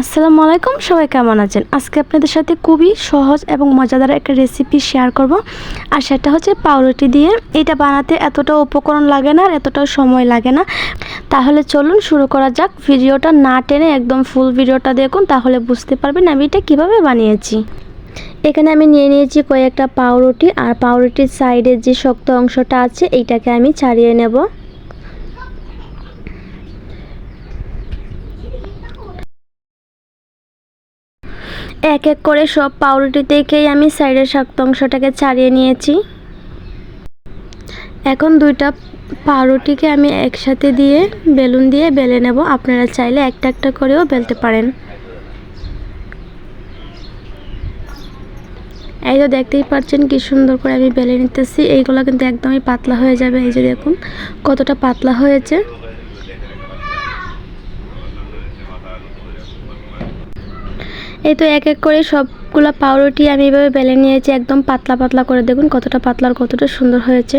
আসসালামু আলাইকুম, সবাই কেমন আছেন? আজকে আপনাদের সাথে খুবই সহজ এবং মজাদার একটা রেসিপি শেয়ার করব। আর সেটা হচ্ছে পাউরুটি দিয়ে। এটা বানাতে এতটা উপকরণ লাগে না আর এতটাও সময় লাগে না। তাহলে চলুন শুরু করা যাক। ভিডিওটা না টেনে একদম ফুল ভিডিওটা দেখুন, তাহলে বুঝতে পারবেন আমি এটা কীভাবে বানিয়েছি। এখানে আমি নিয়ে নিয়েছি কয়েকটা পাউরুটি, আর পাউরুটির সাইডের যে শক্ত অংশটা আছে, এইটাকে আমি ছাড়িয়ে নেব। এক এক করে সব পাউরুটি থেকেই আমি সাইডের শক্ত অংশটাকে ছাড়িয়ে নিয়েছি। এখন দুইটা পাউরুটিকে আমি একসাথে দিয়ে বেলুন দিয়ে বেলে নেব। আপনারা চাইলে একটা একটা করেও বেলতে পারেন। এই তো দেখতেই পাচ্ছেন কি সুন্দর করে আমি বেলে নিতেছি। এইগুলো কিন্তু একদমই পাতলা হয়ে যাবে। এই যে দেখুন, কতটা পাতলা হয়েছে। এই তো এক এক করে সবগুলো পাউরুটি আমি এভাবে বেলে নিয়েছি, একদম পাতলা পাতলা করে। দেখুন কতটা পাতলা আর কতটা সুন্দর হয়েছে।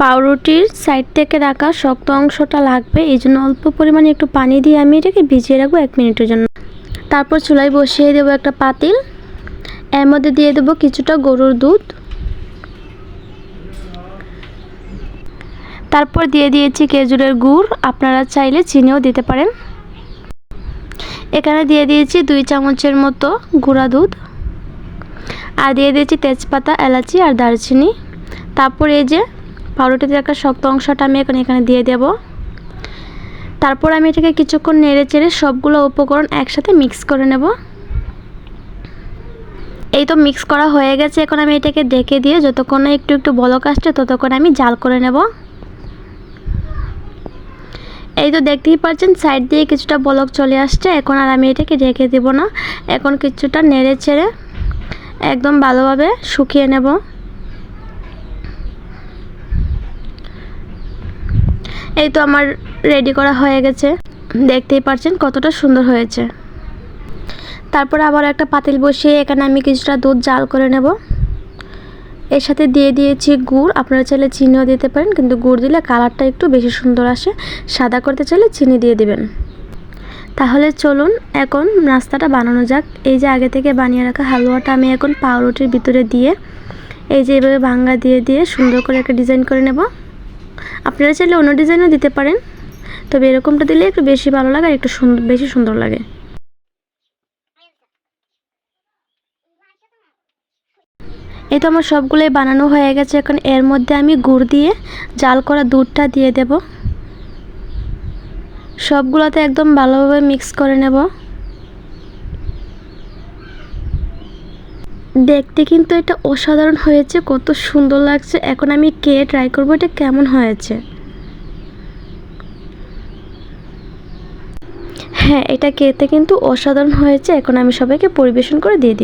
পাউরুটির সাইড থেকে রাখা শক্ত অংশটা লাগবে, এই জন্য অল্প পরিমাণে একটু পানি দিয়ে আমি এটাকে ভিজিয়ে রাখব এক মিনিটের জন্য। তারপর চুলায় বসিয়ে দেবো একটা পাতিল। এর মধ্যে দিয়ে দেবো কিছুটা গরুর দুধ। তারপর দিয়ে দিয়েছি খেজুরের গুড়, আপনারা চাইলে চিনিও দিতে পারেন। এখানে দিয়ে দিয়েছি দুই চামচের মতো গুঁড়া দুধ। আর দিয়ে দিয়েছি তেজপাতা, এলাচি আর দারচিনি। তারপর এই যে পাউরুটিতে একটা শক্ত অংশটা আমি এখন এখানে দিয়ে দেব। তারপর আমি এটাকে কিছুক্ষণ নেড়ে চেড়ে সবগুলো উপকরণ একসাথে মিক্স করে নেব। এই তো মিক্স করা হয়ে গেছে, এখন আমি এটাকে ডেকে দিয়ে যতক্ষণ একটু একটু বলক আসছে ততক্ষণ আমি জাল করে নেব। এই তো দেখতেই পাচ্ছেন সাইড দিয়ে কিছুটা বলক চলে আসছে। এখন আর আমি এটাকে রেখে দেব না। এখন কিছুটা নেড়ে ছেড়ে একদম ভালোভাবে শুকিয়ে নেব। এই তো আমার রেডি করা হয়ে গেছে। দেখতেই পাচ্ছেন কতটা সুন্দর হয়েছে। তারপর আবার একটা পাতিল বসিয়ে এখানে আমি কিছুটা দুধ জাল করে নেব। এর সাথে দিয়ে দিয়েছি গুড়। আপনারা চাইলে চিনিও দিতে পারেন, কিন্তু গুড় দিলে কালারটা একটু বেশি সুন্দর আসে। সাদা করতে চাইলে চিনি দিয়ে দিবেন। তাহলে চলুন, এখন নাস্তাটা বানানো যাক। এই যে আগে থেকে বানিয়ে রাখা হালুয়াটা আমি এখন পাউরুটির ভিতরে দিয়ে, এই যে এভাবে ভাঙ্গা দিয়ে দিয়ে সুন্দর করে একটা ডিজাইন করে নেব। আপনারা চাইলে অন্য ডিজাইনও দিতে পারেন, তবে এরকমটা দিলে একটু বেশি ভালো লাগে আর একটু সুন্দর বেশি সুন্দর লাগে। এই তো আমার সবগুলোই বানানো হয়ে গেছে। এখন এর মধ্যে আমি গুড় দিয়ে জাল করা দুধটা দিয়ে দেব। সবগুলোতে একদম ভালোভাবে মিক্স করে নেব। দেখতে কিন্তু এটা অসাধারণ হয়েছে, কত সুন্দর লাগছে। এখন আমি কে ট্রাই করব এটা কেমন হয়েছে। হ্যাঁ এটা খেতে কিন্তু অসাধারণ হয়েছে। এখন আমি সবাইকে পরিবেশন করে দিয়ে দিই।